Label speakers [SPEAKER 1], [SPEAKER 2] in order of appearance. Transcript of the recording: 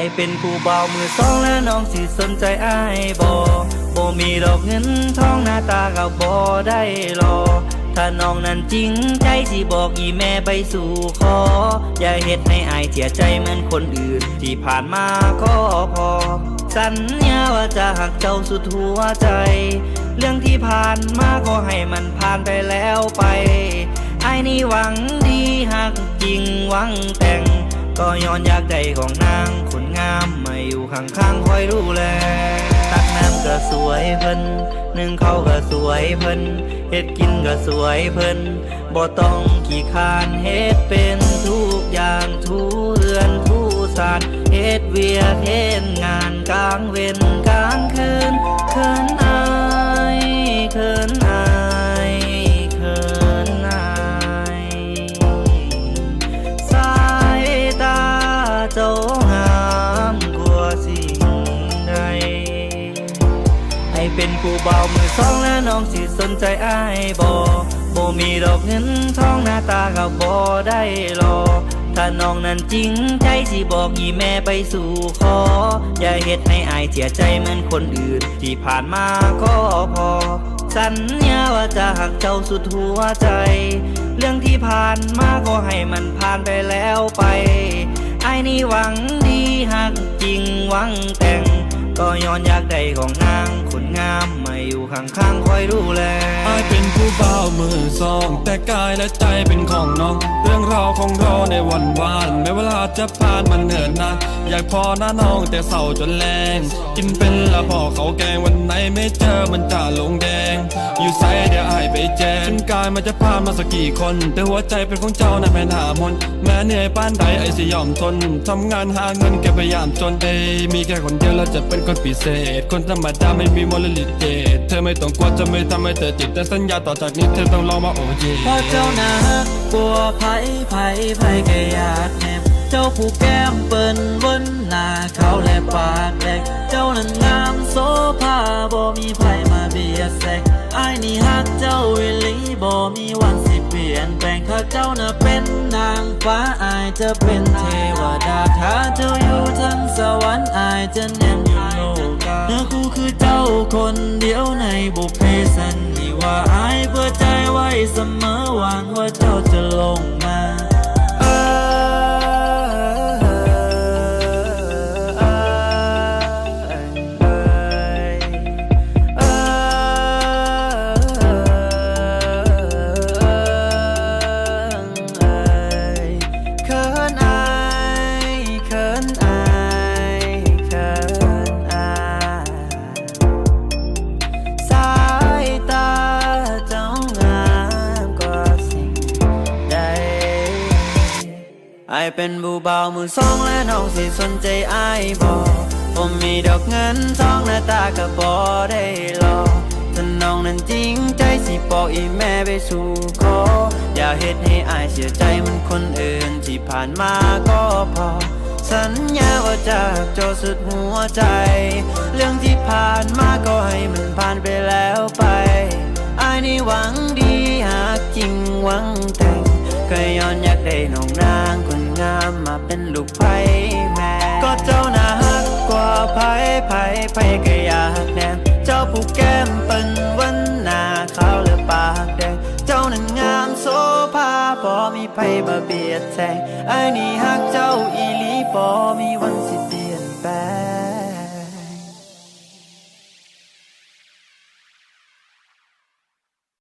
[SPEAKER 1] อ้เป็นผู้เบาวมือสองและน้องสิสนใจไอ้ายบ่บ่มีดอกเงินทองหน้าตาก็บ่ได้รอ ถ้าน้องนั้นจริงใจสิบอกอีแม่ไปสู่ขอ อย่าเฮ็ดให้อายเสียใจเหมือนคนอื่น ที่ผ่านมาก็พอ สัญญาว่าจะหักเจ้าสุดหัวใจ เรื่องที่ผ่านมาก็ให้มันผ่านไปแล้วไปไอ้นี่หวังดีหักจริงหวังแต่ง ก็ย้อนอยากได้ของนางคนงามมาอยู่ข้างๆคอยดูแล ตักน้ำก็สวยเพิ่นนึ่งข้าวก็สวยเพิ่นเฮ็ดกินก็สวยเพิ่นบ่ต้องขี้คานเฮ็ดเป็นทุกอย่างทุเรือนทุสานเฮ็ดเวียเฮ็ดงานกลางเว้นกลางคืนคิน เป็นผู้เบามือสองและน้องสิสนใจอ้ายบ่บ่มีดอกเงินทองหน้าตาก็บ่ได้รอ ถ้าน้องนั้นจริงใจสิบอกอีแม่ไปสู่ขอ อย่าเฮ็ดให้อายเสียใจเหมือนคนอื่น ที่ผ่านมาก็พอ สัญญาว่าจะหักเจ้าสุดหัวใจ เรื่องที่ผ่านมาก็ให้มันผ่านไปแล้วไปไอ้นี่หวังดีหักจริงหวังแต่ง ก็ย้อนอยากได้ของนางคนงามมาอยู่ข้างๆคอยดูแล
[SPEAKER 2] อายเป็นผู้เบาวมือสอง แต่กายและใจเป็นของน้อง เรื่องราวของเราในวันวานแม้เวลาจะผ่านมันเหินนานอยากพอหน้าน้องแต่เศร้าจนแรง กินเป็นละพอเขาแกงวัน ไหนไม่เจอมันจะลงแดง อยู่ไซเดี๋ยวอายไปแจงถึงกายมันจะผ่ามาสักกี่คน แต่หัวใจเป็นของเจ้านะแม่นหามนแม้เหนื่อยป้านใดไอ้สิยอมทนทำงานหาเงินแกพยายามจนเอยมีแค่คนเดียวแล้วจะเป็นคนพิเศษ คนธรรมดาไม่มีมลลิเจตเธอไม่ต้องกลัวจะไม่ทำให้เธอติดแต่สัญญาต่อจากนี้เธอต้องลองมาโอเย
[SPEAKER 1] เพราะเจ้านะกลัวไผไผไผก็อยากแนบ เจ้าผู้แก้มเปิ้นบนหน้าเขาและปากแดกเจ้านั้นงามโซภาบ่มีไผมาเบียดแสกไอ้ายนี่ฮักเจ้าวิลีบ่มีวันสิเปลี่ยนแปลงถ้าเจ้าน่ะเป็นนางฟ้าอายจะเป็นเทวดาถ้าเจ้าอยู่ทั้งสวรรค์อายจะแนมอยู่โลกาเนื้อคู่คือเจ้าคนเดียวในบุพเพสันนิวาสอายเพื่อใจไว้เสมอหวังว่าเจ้า ไอายเป็นบูเบามือสองและน้องสิสนใจไอายบ่ผมมีดอกเงินทองหน้าตาก็บ่ได้รอถ้าน้องนั้นจริงใจสิบอกอีแม่ไปสู่ขออย่าเฮ็ดให้อายเสียใจมันคนอื่นที่ผ่านมาก็พอ สัญญาว่าจะโจสุดหัวใจ เรื่องที่ผ่านมาก็ให้มันผ่านไปแล้วไปอายนี่หวังดีหากจริงหวังแต่งก็ย้อนอยากได้น้อง เป็นลูกไผ่แม่ก็เจ้าน่าฮักกว่าไผ่ไผ่ไผ่ก็อยากแนมเจ้าผู้แก้มเป็นวันหน้าขาวและปากแดงเจ้านั้นงามโซภาพอมีไผมาเบียดแซงไอ้นี่ฮักเจ้าอีหลีพอมีวันสิเปลี่ยนแปลง